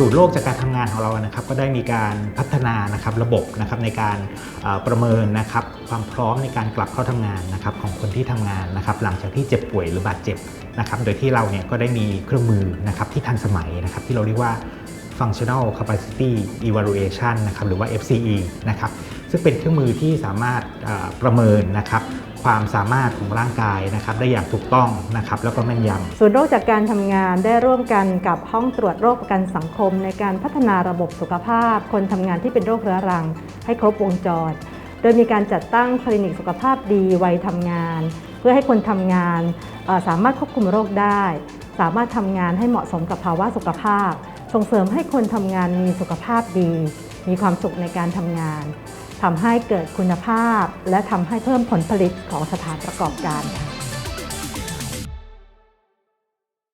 สู่โลกจากการทำงานของเรานะครับ ก็ได้มีการพัฒนานะครับระบบนะครับในการประเมินนะครับความพร้อมในการกลับเข้าทำงานนะครับของคนที่ทำงานนะครับหลังจากที่เจ็บป่วยหรือบาดเจ็บนะครับโดยที่เราเนี่ยก็ได้มีเครื่องมือนะครับที่ทันสมัยนะครับที่เราเรียกว่า functional capacity evaluation นะครับหรือว่า FCE นะครับ ซึ่งเป็นเครื่องมือที่สามารถประเมินนะครับความสามารถของร่างกายนะครับได้อย่างถูกต้องนะครับแล้วก็แม่นยำศูนโรคจากการทำงานได้ร่วมกันกับห้องตรวจโรคประกันสังคม ในการพัฒนาระบบสุขภาพ คนทำงานที่เป็นโรคเรื้อรัง ให้ครบวงจร โดยมีการจัดตั้งคลินิกสุขภาพดีวัยทำงาน เพื่อให้คนทำงานสามารถควบคุมโรคได้ สามารถทำงานให้เหมาะสมกับภาวะสุขภาพ ส่งเสริมให้คนทำงานมีสุขภาพดี มีความสุขในการทำงาน ทำให้เกิดคุณภาพ และทำให้เพิ่มผลผลิตของสถานประกอบการค่ะ